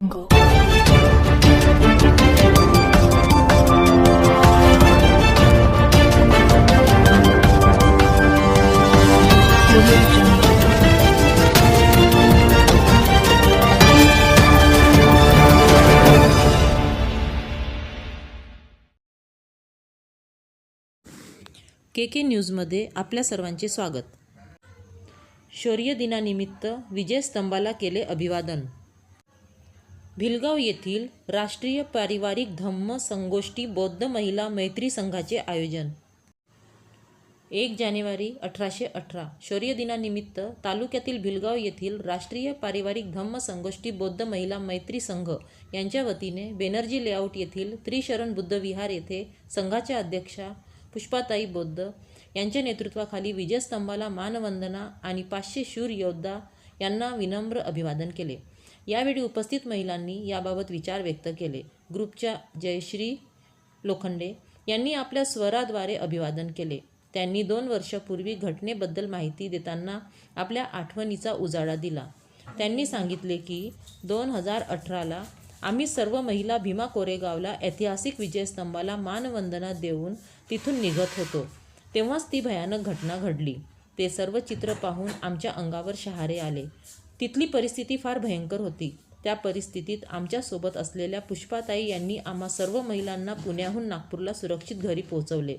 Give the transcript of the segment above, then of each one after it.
Go. Jungle. के के न्यूजमध्ये आपल्या सर्वांचे स्वागत शौर्य दिनानिमित्त विजयस्तंभाला केले अभिवादन भिलगाव येथील राष्ट्रीय पारिवारिक धम्म संगोष्ठी बौद्ध महिला मैत्री संघाचे आयोजन. एक जानेवारी अठराशे अठरा शौर्य दिनानिमित्त तालुक्यातील भिलगाव येथील राष्ट्रीय पारिवारिक धम्म संगोष्ठी बौद्ध महिला मैत्री संघ यांच्या वतीने बेनर्जी लेआउट येथील त्रिशरण बुद्ध विहार येथे संघाच्या अध्यक्षा पुष्पाताई बौद्ध यांच्या नेतृत्वाखाली विजयस्तंभाला मानवंदना आणि पाचशे शूर योद्धा यांना विनम्र अभिवादन केले. यावेळी उपस्थित महिलांनी याबाबत विचार व्यक्त केले. ग्रुपच्या जयश्री लोखंडे यांनी आपल्या स्वराद्वारे अभिवादन केले. त्यांनी दोन वर्षापूर्वी घटनेबद्दल माहिती देताना आपल्या आठवणीचा उजाळा दिला. त्यांनी सांगितले की दोन हजार अठराला आम्ही सर्व महिला भीमा कोरेगावला ऐतिहासिक विजयस्तंभाला मानवंदना देऊन तिथून निघत होतो. तेव्हाच ती भयानक घटना घडली. ते सर्व चित्र पाहून आमच्या अंगावर शहारे आले. तिथली परिस्थिती फार भयंकर होती. त्या परिस्थितीत आमच्यासोबत असलेल्या पुष्पाताई यांनी आम्हा सर्व महिलांना पुण्याहून नागपूरला सुरक्षित घरी पोहोचवले.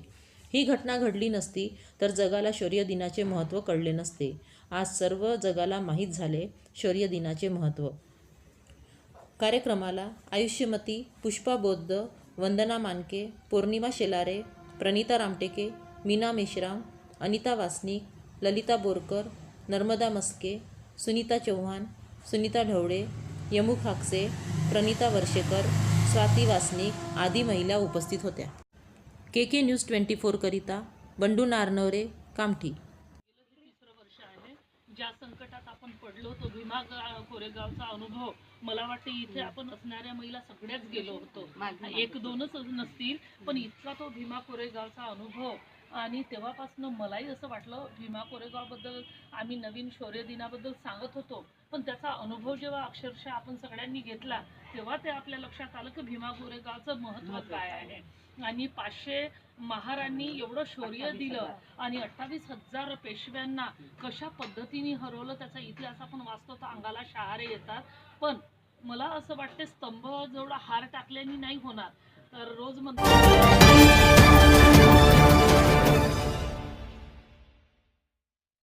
ही घटना घडली नसती तर जगाला शौर्य दिनाचे महत्त्व कळले नसते. आज सर्व जगाला माहीत झाले शौर्य दिनाचे महत्त्व. कार्यक्रमाला आयुष्यमती पुष्पा बौद्ध वंदना मानके पौर्णिमा शेलारे प्रणिता रामटेके मीना मेश्राम अनिता वासनिक ललिता बोरकर नर्मदा मस्के सुनीता चव्हाण सुनीता ढवळे यमू खाकसे प्रणिता वर्षेकर स्वाती वासनिक आदी महिला उपस्थित होत्या. के के न्यूज ट्वेंटी फोरकरिता बंडू नारनवरे कामठी. तिसरं वर्ष आहे. ज्या संकटात आपण पडलो होतो भीमा कोरेगावचा अनुभव मला वाटतं इथे आपण असणाऱ्या महिला सगळ्याच गेलो होतो. एक दोनच नसतील पण इतका तो भीमा कोरेगावचा अनुभव आणि तेव्हापासून मलाही असं वाटलं भीमा कोरेगावबद्दल आम्ही नवीन शौर्य दिनाबद्दल सांगत होतो. पण त्याचा अनुभव जेव्हा अक्षरशः आपण सगळ्यांनी घेतला तेव्हा ते आपल्या लक्षात आलं की भीमा कोरेगावचं महत्त्व काय आहे. आणि पाचशे महारांनी एवढं शौर्य दिलं आणि अठ्ठावीस हजार पेशव्यांना कशा पद्धतीने हरवलं त्याचा इतिहास आपण वाचतो तर अंगाला शहारे येतात. पण मला असं वाटते स्तंभ जेवढा हार टाकल्याने नाही होणार. तर रोज म्हणतो